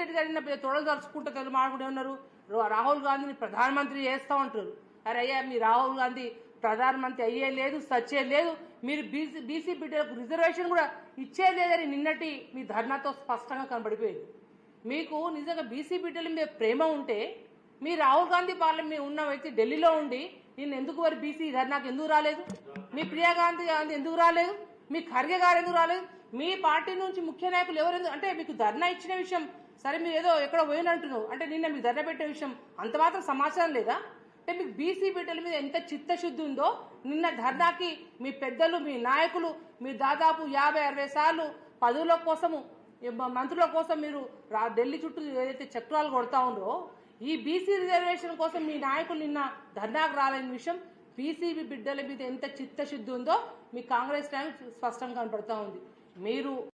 చెప్పుకుంటూ తెలుగు మాట్లాడే ఉన్నారు రాహుల్ గాంధీని ప్రధానమంత్రి చేస్తా ఉంటారు అరే అయ్యా మీ రాహుల్ గాంధీ ప్రధానమంత్రి అయ్యే లేదు సచ్చే లేదు. మీరు బీసీ బీసీ బిడ్డలకు రిజర్వేషన్ కూడా ఇచ్చే లేదని నిన్నటి మీ ధర్నాతో స్పష్టంగా కనబడిపోయింది. మీకు నిజంగా బీసీ బిడ్డల మీద ప్రేమ ఉంటే మీ రాహుల్ గాంధీ పార్లమెంట్ ఉన్న వ్యక్తి ఢిల్లీలో ఉండి నేను ఎందుకు వారి బీసీ ధర్నాకు ఎందుకు రాలేదు? మీ ప్రియా గాంధీ గాంధీ ఎందుకు రాలేదు? మీ ఖర్గే గారు ఎందుకు రాలేదు? మీ పార్టీ నుంచి ముఖ్య నాయకులు ఎవరు అంటే మీకు ధర్నా ఇచ్చిన విషయం సరే మీరు ఏదో ఎక్కడో పోయినట్టును అంటే నిన్న మీకు ధర్నా పెట్టే విషయం అంత మాత్రం సమాచారం లేదా? అంటే మీకు బీసీ బిడ్డల మీద ఎంత చిత్తశుద్ధి ఉందో నిన్న ధర్నాకి మీ పెద్దలు మీ నాయకులు మీ దాదాపు యాభై అరవై సార్లు పదవుల కోసము మంత్రుల కోసం మీరు ఢిల్లీ చుట్టూ ఏదైతే చక్రాలు కొడతా ఉందో ఈ బీసీ రిజర్వేషన్ కోసం మీ నాయకులు నిన్న ధర్నాకు రాలేని విషయం పీసీబీ బిడ్డల మీద ఎంత చిత్తశుద్ధి ఉందో మీ కాంగ్రెస్ టైం స్పష్టంగా కనపడతా ఉంది. మీరు